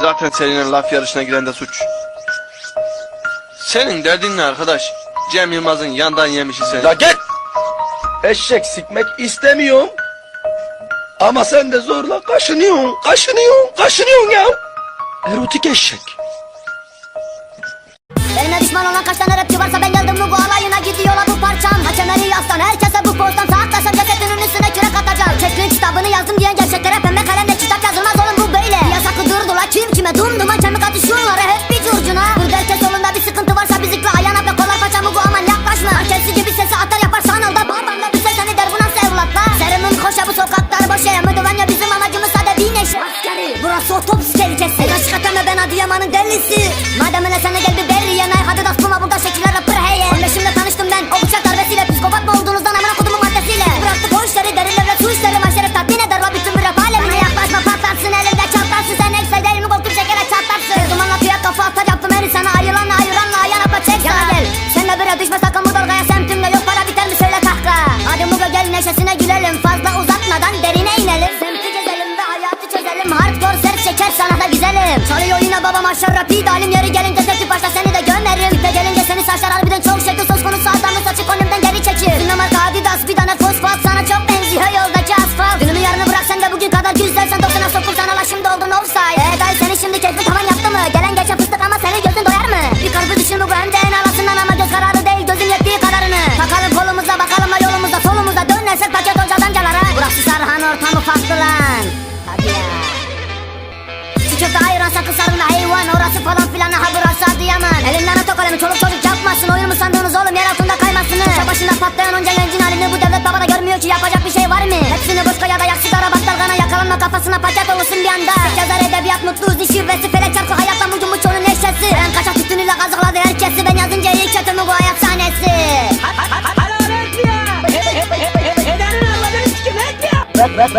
Zaten seninle laf yarışına giren de suç. Senin derdin ne arkadaş? Cem Yılmaz'ın yandan yemişi sen. La git! Eşek sikmek istemiyorum. Ama sen de zorla kaşınıyorsun, kaşınıyorsun, kaşınıyorsun ya. Erotik eşek. Benimle düşman olan kaç tane rapçi varsa ben geldim bu alayına gidiyorlar Burası otobüs tehlikesi. Kaç kateme ben Adıyaman'ın delisi. Madem öyle sana gel bir belli yanay Hadi dastıma burada şekiller rapır heye. 15'imde tanıştım ben. O bıçak darbesiyle Psikopat mı olduğunuzdan amına kodumun maddesiyle. Bıraktık o işleri derinlerle su işleri. Maşeref tatmin eder o bütün bir rap alemine Yaklaşma patlarsın elinde çatlarsın Sen ekse değil mi korkup şekere çatlarsın Dumanla kıyak kafa atar yaptım her insana. Ayılanla ayıranla ayağına pa çek Yana gel. Sen de bire düşme sakın bu dalgaya Semtimde yok para biter mi? Söyle kahka Hadi Mugo gel neşesine gülelim. Fazla uzatmadan derine inelim. Semti gezelim ve hayatı çözelim. Sert şeker sana güzelim. Çalıyor yine babam aşağı rapi Dalim yeri gelince tepki ayıran sakın sarılma hayvan Orası falan filan ha burası Adıyaman Elinden ato kalemi çoluk çocuk yapmasın Oyun mu sandığınız oğlum yer altında kaymasını Köşe başında patlayan onca gencin halini Bu devlet baba da görmüyor ki yapacak bir şey var mı Hepsini boş koy ya da yak sigara bak dalgana Yakalanma kafasına paket olursun bir anda Yazar edebiyat mutlu hızlı şivesi Felek çarkı hayattan bugün bu çoğunun neşesi Ben kaçak tütünüyle gazıkladı herkesi Ben yazınca ilk kötümü bu hayat sahnesi Alo etmiyor. Edenin anladığını sikim etmiyor. Ver ver